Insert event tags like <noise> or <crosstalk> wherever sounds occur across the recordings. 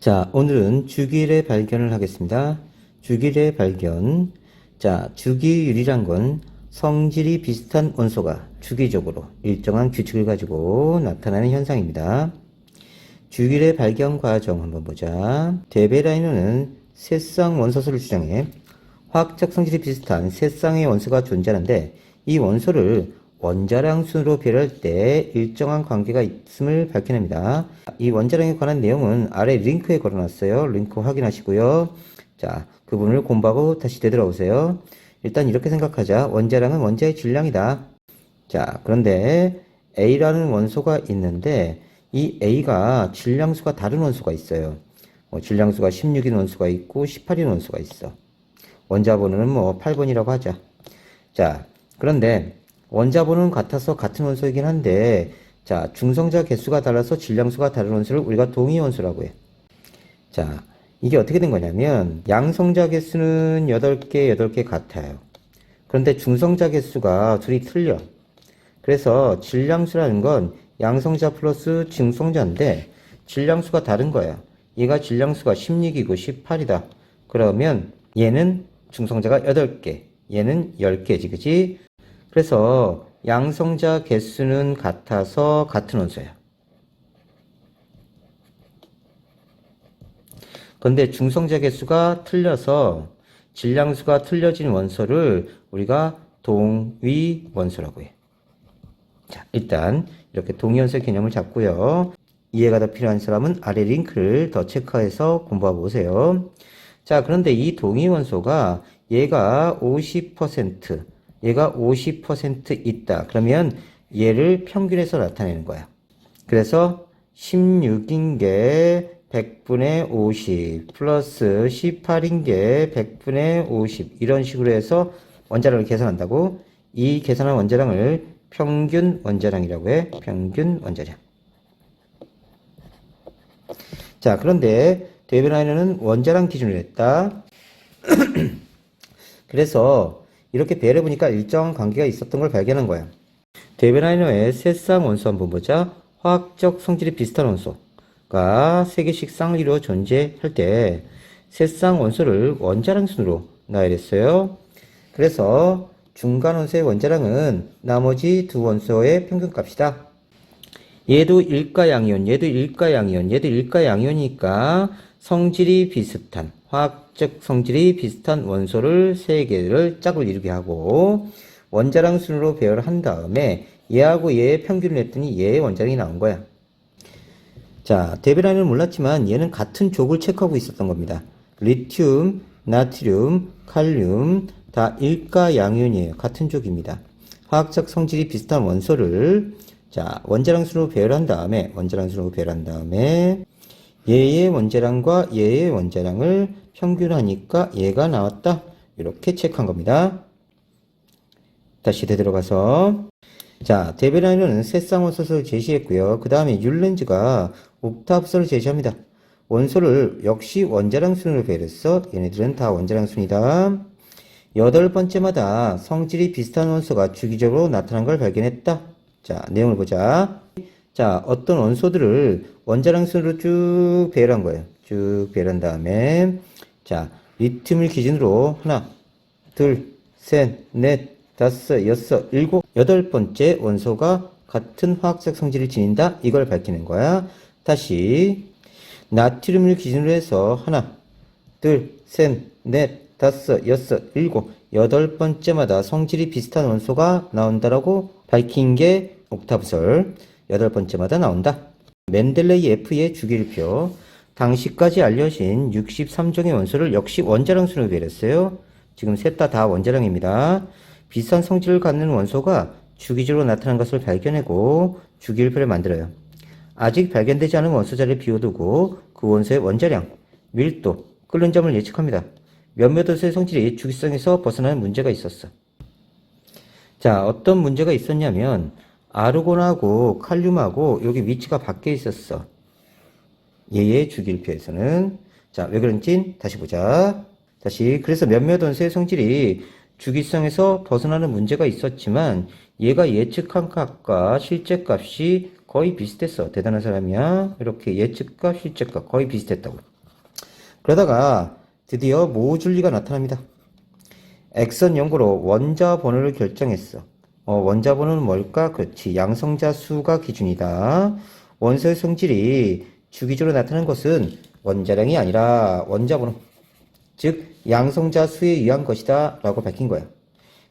자, 오늘은 주기율의 발견을 하겠습니다. 주기율의 발견. 자, 주기율이란 건 성질이 비슷한 원소가 주기적으로 일정한 규칙을 가지고 나타나는 현상입니다. 주기율의 발견 과정 한번 보자. 데베라이너는 세쌍 원소수를 주장해 화학적 성질이 비슷한 세 쌍의 원소가 존재하는데 이 원소를 원자량 순으로 배열할 때 일정한 관계가 있음을 밝혀냅니다. 이 원자량에 관한 내용은 아래 링크에 걸어놨어요. 링크 확인하시고요. 자, 그 부분을 공부하고 다시 되돌아오세요. 일단 이렇게 생각하자. 원자량은 원자의 질량이다. 자, 그런데 A라는 원소가 있는데 이 A가 질량수가 다른 원소가 있어요. 뭐 질량수가 16인 원소가 있고 18인 원소가 있어. 원자 번호는 뭐 8번이라고 하자. 자, 그런데 원자 번호는 같아서 같은 원소이긴 한데 자, 중성자 개수가 달라서 질량수가 다른 원소를 우리가 동위 원소라고 해. 자, 이게 어떻게 된 거냐면 양성자 개수는 8개, 8개 같아요. 그런데 중성자 개수가 둘이 틀려. 그래서 질량수라는 건 양성자 플러스 중성자인데 질량수가 다른 거야. 얘가 질량수가 16이고 18이다. 그러면 얘는 중성자가 8개, 얘는 10개지, 그지? 그래서 양성자 개수는 같아서 같은 원소야. 근데 중성자 개수가 틀려서 질량수가 틀려진 원소를 우리가 동위 원소라고 해. 자, 일단 이렇게 동위원소 개념을 잡고요. 이해가 더 필요한 사람은 아래 링크를 더 체크해서 공부해 보세요. 자, 그런데 이 동위 원소가 얘가 50%, 얘가 50% 있다. 그러면 얘를 평균해서 나타내는 거야. 그래서 16인 게 100분의 50 플러스 18인 게 100분의 50 이런 식으로 해서 원자량을 계산한다고 이 계산한 원자량을 평균 원자량이라고 해. 평균 원자량. 자, 그런데 데베라이너는 원자량 기준으로 했다. <clears throat> 그래서 이렇게 배열해 보니까 일정한 관계가 있었던 걸 발견한 거야. 데베라이너의 세쌍 원소 한번 보자. 화학적 성질이 비슷한 원소가 세 개씩 이루어 존재할 때세쌍 원소를 원자량 순으로 나열했어요. 그래서 중간 원소의 원자량은 나머지 두 원소의 평균값이다. 얘도 일가양이온, 얘도 일가양이온, 얘도 일가양이온이니까 성질이 비슷한, 화학적 성질이 비슷한 원소를 세 개를 짝을 이루게 하고 원자량 순으로 배열한 다음에 얘하고 얘의 평균을 냈더니 얘의 원자량이 나온 거야. 자, 데베라는 몰랐지만 얘는 같은 족을 체크하고 있었던 겁니다. 리튬, 나트륨, 칼륨 다 일가양이온이에요. 같은 족입니다. 화학적 성질이 비슷한 원소를 자, 원자량 순으로 배열한 다음에 원자량 순으로 배열한 다음에 얘의 원자량과 얘의 원자량을 평균하니까 얘가 나왔다. 이렇게 체크한 겁니다. 다시 되돌아가서 자, 데베라이너는 세 쌍원소를 제시했고요. 그 다음에 율렌즈가 옥타브서를 제시합니다. 원소를 역시 원자량 순으로 배열했어. 얘네들은 다 원자량 순이다. 여덟 번째마다 성질이 비슷한 원소가 주기적으로 나타난 걸 발견했다. 자, 내용을 보자. 자, 어떤 원소들을 원자량 순으로 쭉 배열한 거예요. 쭉 배열한 다음에, 자, 리튬을 기준으로 하나, 둘, 셋, 넷, 다섯, 여섯, 일곱, 여덟 번째 원소가 같은 화학적 성질을 지닌다. 이걸 밝히는 거야. 다시, 나트륨을 기준으로 해서 하나, 둘, 셋, 넷, 다섯, 여섯, 일곱, 여덟 번째마다 성질이 비슷한 원소가 나온다라고 밝힌 게 옥타브설 여덟 번째마다 나온다. 맨델레이 F의 주기율표 당시까지 알려진 63종의 원소를 역시 원자량 순으로 배렸어요. 지금 셋다다 원자량입니다. 비슷한 성질을 갖는 원소가 주기적으로 나타난 것을 발견하고 주기율표를 만들어요. 아직 발견되지 않은 원소 자리를 비워두고 그 원소의 원자량, 밀도, 끓는 점을 예측합니다. 몇몇 원소의 성질이 주기성에서 벗어나는 문제가 있었어. 자, 어떤 문제가 있었냐면 아르곤하고 칼륨하고 여기 위치가 바뀌어 있었어. 얘의 주기율표에서는 자, 왜 그런지 다시 보자. 다시 그래서 몇몇 원소의 성질이 주기성에서 벗어나는 문제가 있었지만 얘가 예측한 값과 실제 값이 거의 비슷했어. 대단한 사람이야. 이렇게 예측과 실측과 거의 비슷했다고. 그러다가 드디어 모줄리가 나타납니다. 액선 연구로 원자 번호를 결정했어. 어, 원자 번호는 뭘까? 그렇지. 양성자 수가 기준이다. 원소의 성질이 주기적으로 나타나는 것은 원자량이 아니라 원자 번호. 즉, 양성자 수에 의한 것이다. 라고 밝힌 거야.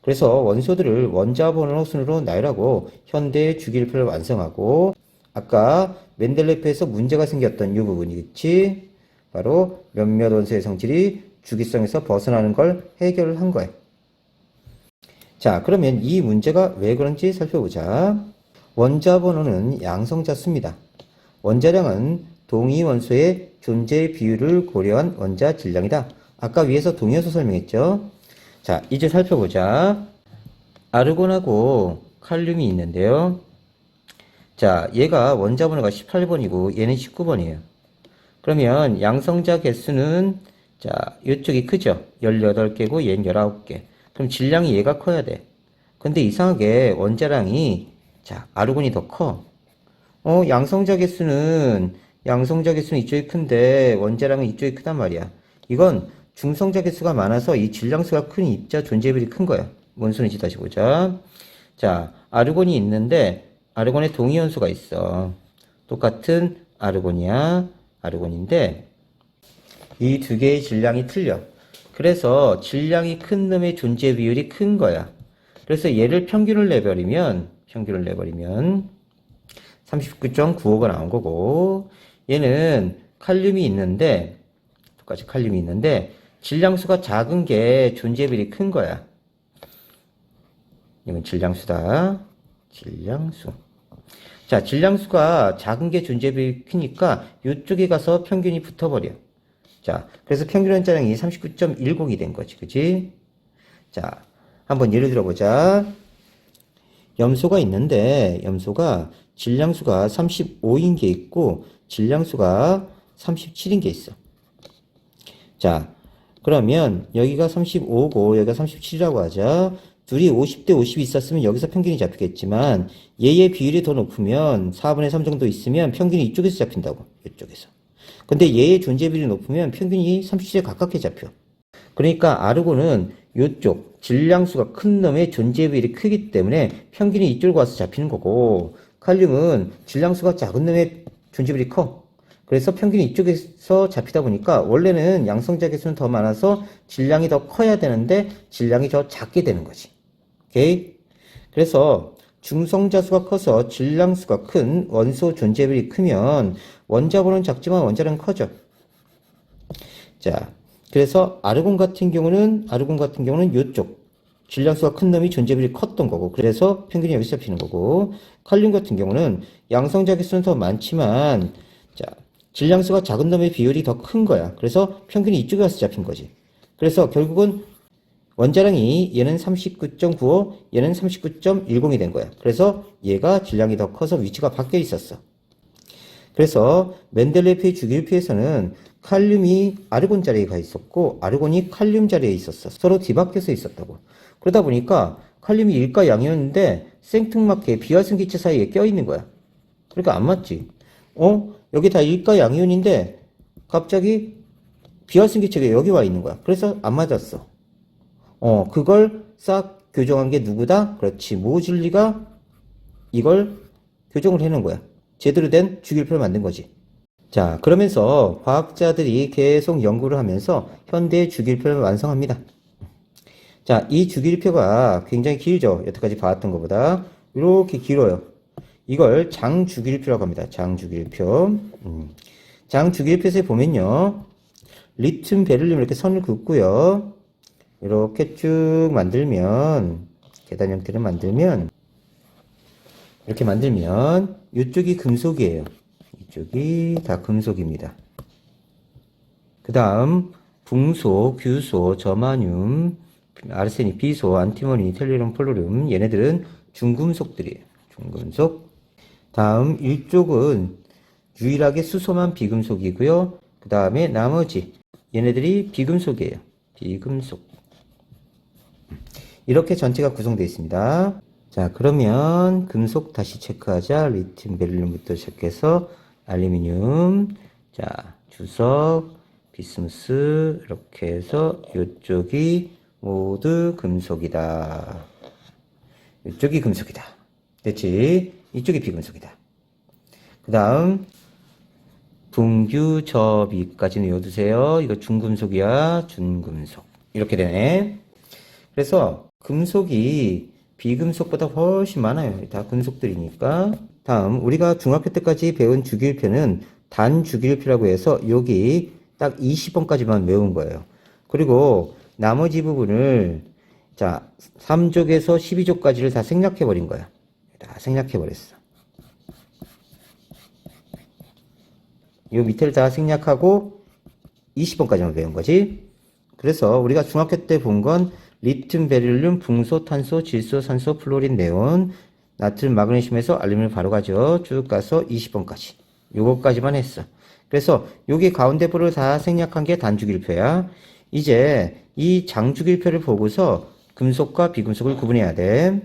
그래서 원소들을 원자 번호 순으로 나열하고 현대의 주기율표를 완성하고 아까 멘델레프에서 문제가 생겼던 이 부분이 그치? 바로 몇몇 원소의 성질이 주기성에서 벗어나는 걸 해결을 한 거예요. 자, 그러면 이 문제가 왜 그런지 살펴보자. 원자 번호는 양성자 수입니다. 원자량은 동위 원소의 존재 비율을 고려한 원자 질량이다. 아까 위에서 동위원소 설명했죠? 자, 이제 살펴보자. 아르곤하고 칼륨이 있는데요. 자, 얘가 원자 번호가 18번이고 얘는 19번이에요. 그러면 양성자 개수는 자, 이쪽이 크죠? 18개고 얘는 19개. 그럼 질량이 얘가 커야 돼. 근데 이상하게 원자량이 자, 아르곤이 더 커. 어, 양성자 개수는 양성자 개수는 이쪽이 큰데 원자량은 이쪽이 크단 말이야. 이건 중성자 개수가 많아서 이 질량수가 큰 입자 존재비율이 큰 거야. 뭔 소리인지 다시 보자. 자, 아르곤이 있는데 아르곤에 동위원소가 있어. 똑같은 아르곤이야. 아르곤인데 이 두 개의 질량이 틀려. 그래서 질량이 큰 놈의 존재 비율이 큰 거야. 그래서 얘를 평균을 내버리면 평균을 내버리면 39.95가 나온 거고 얘는 칼륨이 있는데 똑같이 칼륨이 있는데 질량수가 작은 게 존재 비율이 큰 거야. 이건 질량수다. 질량수. 자, 질량수가 작은 게 존재 비율이 크니까 이쪽에 가서 평균이 붙어버려. 자, 그래서 평균 원자량이 39.10이 된 거지. 그지? 자, 한번 예를 들어보자. 염소가 있는데, 염소가 질량수가 35인 게 있고, 질량수가 37인 게 있어. 자, 그러면 여기가 35고, 여기가 37이라고 하자. 둘이 50대 50이 있었으면 여기서 평균이 잡히겠지만, 얘의 비율이 더 높으면 4분의 3 정도 있으면 평균이 이쪽에서 잡힌다고. 이쪽에서. 근데 얘의 존재 비율이 높으면 평균이 37에 가깝게 잡혀. 그러니까 아르곤은 이쪽 질량수가 큰 놈의 존재 비율이 크기 때문에 평균이 이쪽으로 와서 잡히는 거고 칼륨은 질량수가 작은 놈의 존재 비율이 커. 그래서 평균이 이쪽에서 잡히다 보니까 원래는 양성자 개수는 더 많아서 질량이 더 커야 되는데 질량이 더 작게 되는 거지. 오케이? 그래서 중성자 수가 커서 질량 수가 큰 원소 존재 비율이 크면 원자 번호는 작지만 원자량은 커져. 자, 그래서 아르곤 같은 경우는 아르곤 같은 경우는 이쪽 질량수가 큰 놈이 존재 비율이 컸던 거고 그래서 평균이 여기서 잡히는 거고 칼륨 같은 경우는 양성자 개수는 더 많지만 자 질량수가 작은 놈의 비율이 더 큰 거야. 그래서 평균이 이쪽에 와서 잡힌 거지. 그래서 결국은 원자량이 얘는 39.95, 얘는 39.10이 된 거야. 그래서 얘가 질량이 더 커서 위치가 바뀌어 있었어. 그래서 멘델레프의 주기율표에서는 칼륨이 아르곤 자리에 가 있었고 아르곤이 칼륨 자리에 있었어. 서로 뒤바뀌어서 있었다고. 그러다 보니까 칼륨이 일가 양이었는데 생뚱맞게 비활성기체 사이에 껴 있는 거야. 그러니까 안 맞지. 어? 여기 다 일가 양이온인데 갑자기 비활성기체가 여기 와 있는 거야. 그래서 안 맞았어. 어, 그걸 싹 교정한 게 누구다? 그렇지. 모질리가 이걸 교정을 해놓은 거야. 제대로 된 주기율표를 만든 거지. 자, 그러면서 과학자들이 계속 연구를 하면서 현대의 주기율표를 완성합니다. 자, 이 주기율표가 굉장히 길죠. 여태까지 봐왔던 것보다. 이렇게 길어요. 이걸 장주기율표라고 합니다. 장주기율표. 음. 장주기율표에서 보면요. 리튬, 베릴륨 이렇게 선을 긋고요. 이렇게 쭉 만들면, 계단 형태를 만들면, 이렇게 만들면, 이쪽이 금속이에요. 이쪽이 다 금속입니다. 그 다음, 붕소, 규소, 저마늄, 아르세닉, 비소, 안티모니, 텔리륨, 폴로륨, 얘네들은 중금속들이에요. 중금속. 다음, 일쪽은 유일하게 수소만 비금속이고요. 그 다음에 나머지, 얘네들이 비금속이에요. 비금속. 이렇게 전체가 구성되어 있습니다. 자, 그러면 금속 다시 체크하자. 리튬, 베릴륨부터 시작해서 알루미늄, 자, 주석, 비스무스, 이렇게 해서 이쪽이 모두 금속이다. 이쪽이 금속이다. 됐지? 이쪽이 비금속이다. 그 다음, 분규 접이까지는 외워두세요. 이거 중금속이야. 준금속. 이렇게 되네. 그래서 금속이 비금속보다 훨씬 많아요. 다 금속들이니까. 다음 우리가 중학교 때까지 배운 주기율표는 단 주기율표라고 해서 여기 딱 20번까지만 외운 거예요. 그리고 나머지 부분을 자 3족에서 12족까지를 다 생략해 버린 거야. 다 생략해 버렸어. 이 밑에를 다 생략하고 20번까지만 배운 거지. 그래서 우리가 중학교 때 본 건 리튬, 베릴륨, 붕소, 탄소, 질소, 산소, 플로린, 네온, 나트륨, 마그네슘에서 알루미늄 바로 가죠. 쭉 가서 20번까지. 요거까지만 했어. 그래서 여기 가운데 부를 다 생략한 게 단주기율표야. 이제 이 장주기율표를 보고서 금속과 비금속을 구분해야 돼.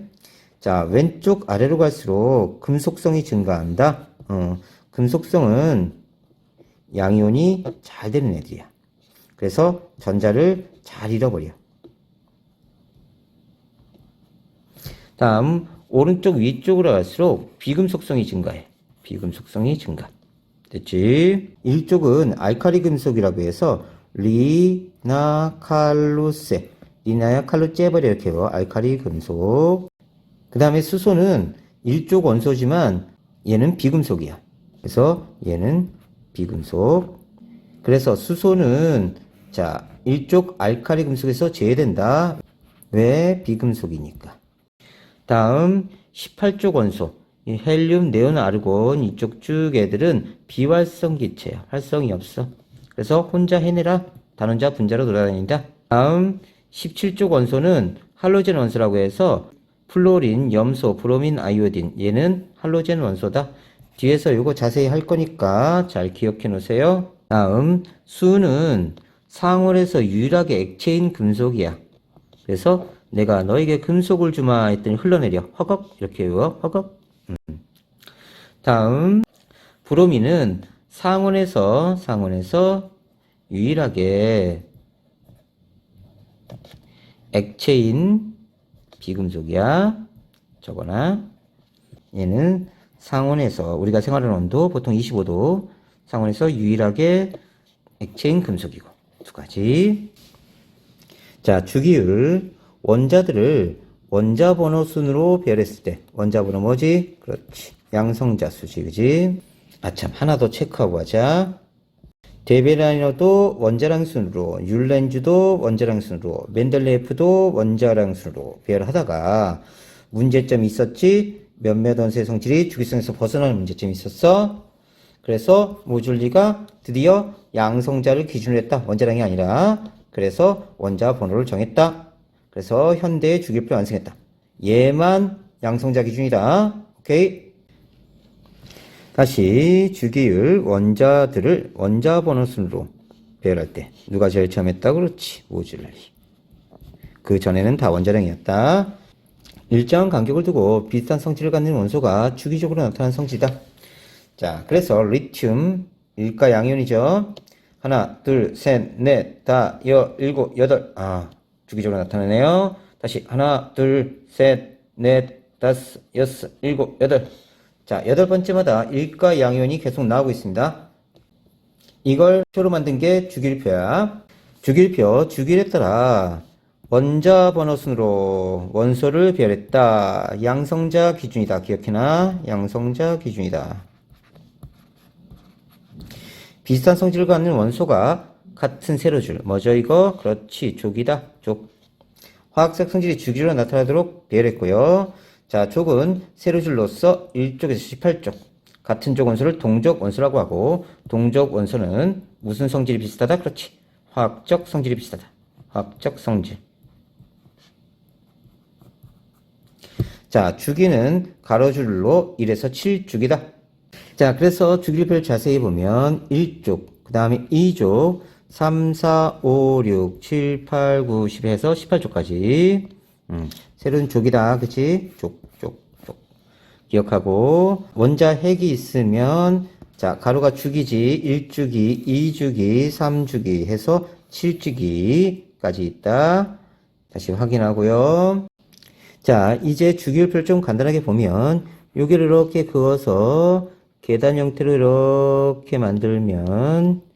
자, 왼쪽 아래로 갈수록 금속성이 증가한다. 어, 금속성은 양이온이 잘 되는 애들이야. 그래서 전자를 잘 잃어버려. 다음 오른쪽 위쪽으로 갈수록 비금속성이 증가해. 비금속성이 증가. 됐지? 일쪽은 알카리 금속이라고 해서 리나칼루세, 리나야 칼루제버리 이렇게 해요. 알카리 금속. 그 다음에 수소는 일족 원소지만 얘는 비금속이야. 그래서 얘는 비금속. 그래서 수소는 자 일족 알카리 금속에서 제외된다. 왜 비금속이니까. 다음 18족 원소 이 헬륨, 네온, 아르곤 이쪽 쭉 애들은 비활성 기체야. 활성이 없어. 그래서 혼자 해내라. 단원자 분자로 돌아다닌다. 다음 17족 원소는 할로젠 원소라고 해서 플로린, 염소, 브로민, 아이오딘 얘는 할로젠 원소다. 뒤에서 이거 자세히 할 거니까 잘 기억해 놓으세요. 다음 수는 상온에서 유일하게 액체인 금속이야. 그래서 내가 너에게 금속을 주마 했더니 흘러내려. 허걱 이렇게 외워. 허걱. 음. 다음 브로민은 상온에서 상온에서 유일하게 액체인 비금속이야. 저거나 얘는 상온에서 우리가 생활하는 온도 보통 25도 상온에서 유일하게 액체인 금속이고 두 가지. 자 주기율 원자들을 원자 번호 순으로 배열했을 때 원자 번호 뭐지? 그렇지 양성자 수지 그지? 아참 하나 더 체크하고 하자. 데베라이너도 원자량 순으로, 율렌즈도 원자량 순으로, 멘델레프도 원자량 순으로 배열하다가 문제점이 있었지. 몇몇 원소의 성질이 주기성에서 벗어나는 문제점이 있었어. 그래서 모줄리가 드디어 양성자를 기준으로 했다. 원자량이 아니라. 그래서 원자 번호를 정했다. 그래서 현대의 주기표를 완성했다. 얘만 양성자 기준이다. 오케이. 다시 주기율 원자들을 원자 번호 순으로 배열할 때 누가 제일 처음 했다? 그렇지. 모줄리. 그 전에는 다 원자량이었다. 일정한 간격을 두고 비슷한 성질을 갖는 원소가 주기적으로 나타나는 성질이다. 자, 그래서 리튬 일가 양이온이죠. 하나, 둘, 셋, 넷, 다, 여, 일곱, 여덟. 아, 주기적으로 나타나네요. 다시 하나, 둘, 셋, 넷, 다섯, 여섯, 일곱, 여덟. 자, 여덟 번째마다 일가 양이온이 계속 나오고 있습니다. 이걸 표로 만든 게 주기율표야. 주기율표, 주기율에 따라 원자 번호 순으로 원소를 배열했다. 양성자 기준이다. 기억해놔. 양성자 기준이다. 비슷한 성질을 갖는 원소가 같은 세로줄. 뭐죠 이거? 그렇지. 족이다. 족. 화학적 성질이 주기로 나타나도록 배열했고요. 자, 족은 세로줄로서 1족에서 18족. 같은 족 원소를 동족 원소라고 하고 동족 원소는 무슨 성질이 비슷하다? 그렇지. 화학적 성질이 비슷하다. 화학적 성질. 자, 주기는 가로줄로 1에서 7주기다. 자, 그래서 주기율표를 자세히 보면 1족, 그 다음에 2족, 3, 4, 5, 6, 7, 8, 9, 10 해서 18족까지. 음, 새로운 족이다. 그치? 족, 족. 기억하고 원자 핵이 있으면 자 가루가 주기지 1주기, 2주기, 3주기 해서 7주기까지 있다. 다시 확인하고요. 자 이제 주기율표를 좀 간단하게 보면 여기를 이렇게 그어서 계단 형태로 이렇게 만들면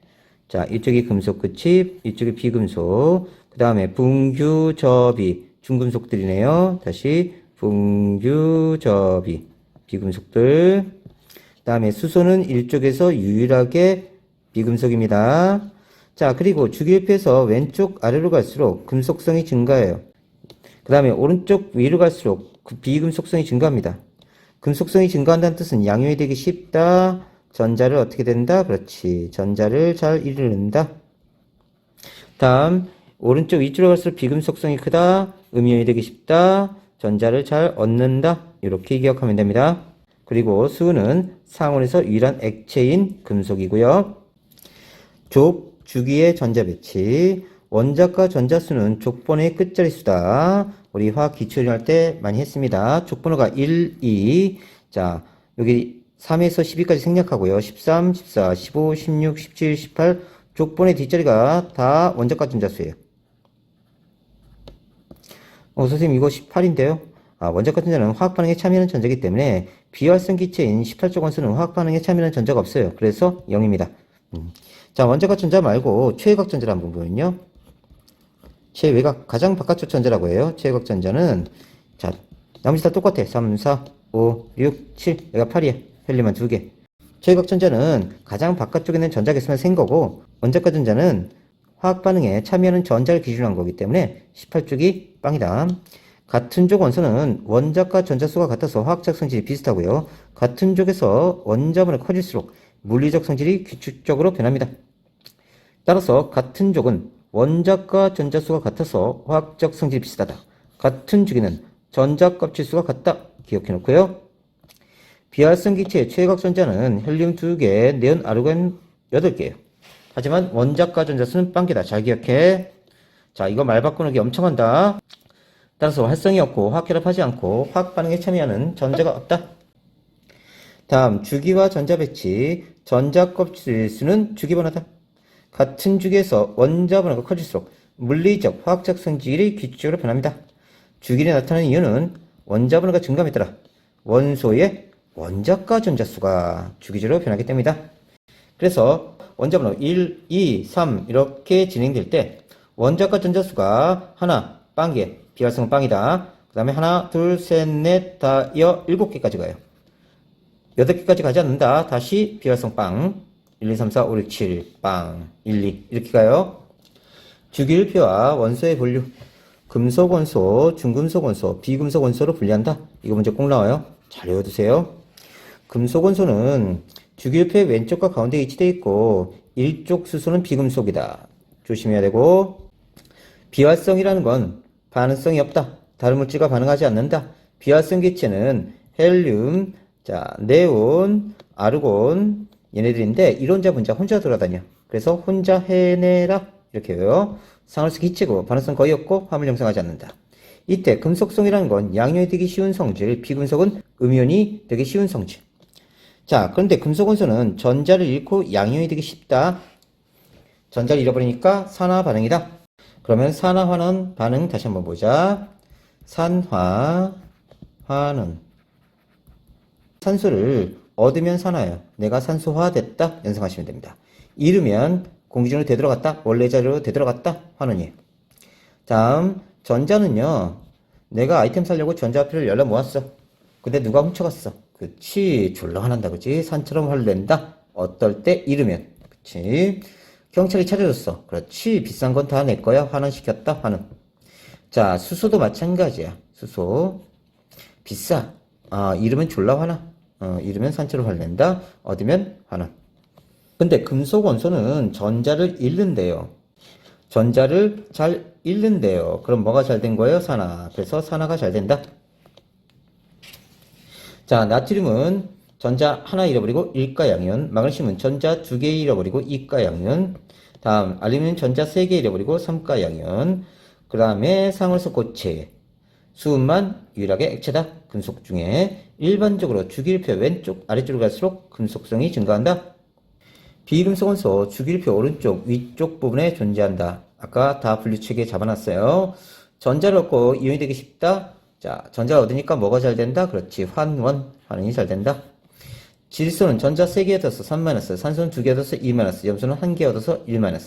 자 이쪽이 금속 끝이 이쪽이 비금속 그 다음에 분규접이 중금속들이네요. 다시 분규접이 비금속들. 그 다음에 수소는 일쪽에서 유일하게 비금속입니다. 자, 그리고 주기율표에서 왼쪽 아래로 갈수록 금속성이 증가해요. 그 다음에 오른쪽 위로 갈수록 그 비금속성이 증가합니다. 금속성이 증가한다는 뜻은 양용이 되기 쉽다. 전자를 어떻게 된다? 그렇지. 전자를 잘 이루는다. 다음 오른쪽 위쪽으로 갈수록 비금속성이 크다. 음이온이 되기 쉽다. 전자를 잘 얻는다. 이렇게 기억하면 됩니다. 그리고 수는 상온에서 유일한 액체인 금속이고요. 족, 주기의 전자 배치. 원자과 전자수는 족번호의 끝자리 수다. 우리 화학 기초를 할때 많이 했습니다. 족번호가 1, 2. 자, 여기 3에서 12까지 생략하고요. 13, 14, 15, 16, 17, 18. 족번호의 뒷자리가 다 원자과 전자수예요. 어, 선생님, 이거 18인데요? 아, 원자과 전자는 화학 반응에 참여하는 전자이기 때문에 비활성 기체인 18쪽 원소는 화학 반응에 참여하는 전자가 없어요. 그래서 0입니다. 음. 자, 원자과 전자 말고 최외곽 전자를 한번 보면요. 최외곽, 가장 바깥쪽 전자라고 해요. 최외곽 전자는, 자, 나머지 다 똑같아. 3, 4, 5, 6, 7. 얘가 8이야. 헬륨만 2개. 최외곽 전자는 가장 바깥쪽에 있는 전자가 있으면 생 거고, 원자과 전자는 화학 반응에 참여하는 전자를 기준으로 한 거기 때문에 18쪽이 빵이다. 같은 족 원소는 원자과 전자수가 같아서 화학적 성질이 비슷하고요. 같은 족에서 원자분이 커질수록 물리적 성질이 규칙적으로 변합니다. 따라서 같은 족은 원자과 전자수가 같아서 화학적 성질이 비슷하다. 같은 주기는 전자 껍질수가 같다. 기억해 놓고요. 비활성 기체의 최외곽 전자는 헬륨 2개, 네온 아르곤 8개예요. 하지만 원자과 전자 수는 빵개다. 잘 기억해. 자, 이거 말 바꾸는 엄청 한다. 따라서 활성이 없고 화학 결합하지 않고 화학 반응에 참여하는 전자가 없다. 다음 주기와 전자 배치. 전자 껍질 수는 주기 번호다. 같은 주기에서 원자 번호가 커질수록 물리적, 화학적 성질이 규칙적으로 변합니다. 주기에 나타나는 이유는 원자 번호가 증가함에 따라 원소의 원자과 전자수가 주기적으로 변하기 때문이다. 그래서 원자 번호 1, 2, 3 이렇게 진행될 때 원자과 전자수가 하나, 빵개, 비활성은 빵이다. 그 다음에 하나, 둘, 셋, 넷, 다, 여, 일곱 개까지 가요. 여덟 개까지 가지 않는다. 다시 비활성 빵. 1, 2, 3, 4, 5, 6, 7, 빵. 1, 2. 이렇게 가요. 주기율표와 원소의 분류. 금속 원소, 중금속 원소, 비금속 원소로 분리한다. 이거 문제 꼭 나와요. 잘 외워두세요. 금속 원소는 주기율표의 왼쪽과 가운데 위치되어 있고, 일쪽 수소는 비금속이다. 조심해야 되고, 비활성이라는 건 반응성이 없다. 다른 물질과 반응하지 않는다. 비활성 기체는 헬륨, 자, 네온, 아르곤 얘네들인데 이론자 분자 혼자 돌아다녀. 그래서 혼자 해내라 이렇게 해요. 상을성 기체고 반응성 거의 없고 화물 형성하지 않는다. 이때 금속성이라는 건 양이온이 되기 쉬운 성질, 비금속은 음이온이 되기 쉬운 성질. 자, 그런데 금속 원소는 전자를 잃고 양이온이 되기 쉽다. 전자를 잃어버리니까 산화 반응이다. 그러면 산화환원 반응 다시 한번 보자. 산화, 환원. 산소를 얻으면 산화예요. 내가 산소화 됐다. 연상하시면 됩니다. 잃으면 공기중으로 되돌아갔다. 원래 자리로 되돌아갔다. 환원이에요. 다음, 전자는요. 내가 아이템 살려고 전자표를 열려 모았어. 근데 누가 훔쳐갔어. 그치. 졸라 화난다. 그치. 산처럼 낸다. 어떨 때 잃으면. 그치. 경찰이 찾아줬어. 그렇지. 비싼 건 다 내 거야. 환원시켰다. 환원. 자, 수소도 마찬가지야. 수소. 비싸. 아, 잃으면 졸라 화나. 어, 잃으면 산채로 화낸다. 얻으면 환원. 근데 금속 원소는 전자를 잃는데요. 전자를 잘 잃는데요. 그럼 뭐가 잘 된 거예요? 산화. 그래서 산화가 잘 된다. 자, 나트륨은 전자 하나 잃어버리고 일가 양이온, 마그네슘은 전자 두 개 잃어버리고 이가 양이온, 다음 알루미늄 전자 세 개 잃어버리고 삼가 양이온, 그 다음에 상을소 고체, 수은만 유일하게 액체다. 금속 중에 일반적으로 주기율표 왼쪽 아래쪽으로 갈수록 금속성이 증가한다. 비금속 원소 주기율표 오른쪽 위쪽 부분에 존재한다. 아까 다 분류체계에 잡아놨어요. 전자를 얻고 이온이 되기 쉽다. 자, 전자 얻으니까 뭐가 잘 된다? 그렇지. 환원, 환원이 잘 된다. 질소는 전자 3개 얻어서 3 산소는 2개 얻어서 2 염소는 1개 얻어서 1단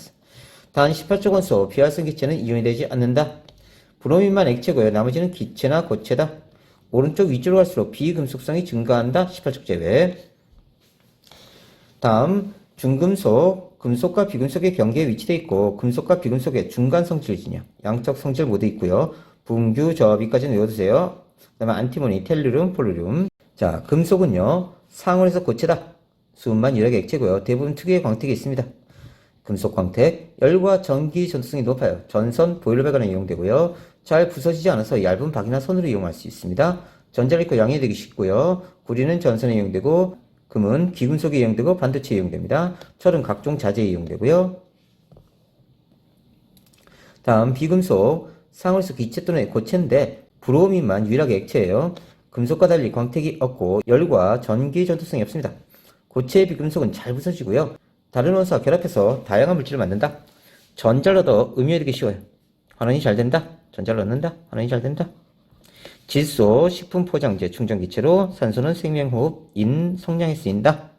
18쪽 원소 비활성 기체는 이온이 되지 않는다. 브로민만 액체고요. 나머지는 기체나 고체다. 오른쪽 위쪽으로 갈수록 비금속성이 증가한다. 18쪽 제외. 다음 중금속, 금속과 비금속의 경계에 위치되어 있고 금속과 비금속의 중간 성질을 지녀 양적 성질 모두 있고요. 분규, 저비까지는 외워두세요. 그 다음에 안티모니, 텔루륨, 폴루륨. 자, 금속은요. 상온에서 고체다. 수은만 유력 액체고요. 대부분 특유의 광택이 있습니다. 금속 광택, 열과 전기 전도성이 높아요. 전선, 보일러 배관에 이용되고요. 잘 부서지지 않아서 얇은 박이나 선으로 이용할 수 있습니다. 입고 양해되기 쉽고요. 구리는 전선에 이용되고 금은 기금속에 이용되고 반도체에 이용됩니다. 철은 각종 자재에 이용되고요. 다음 비금속, 상온에서 기체 또는 고체인데 브로민만 유일하게 액체예요. 금속과 달리 광택이 없고 열과 전기 전도성이 없습니다. 고체의 비금속은 잘 부서지고요. 다른 원소와 결합해서 다양한 물질을 만든다. 전자를 얻어 음이되기 쉬워요. 환원이 잘 된다. 전자를 얻는다. 환원이 잘 된다. 질소, 식품 포장재, 충전기체로 산소는 생명호흡, 인, 성냥에 쓰인다.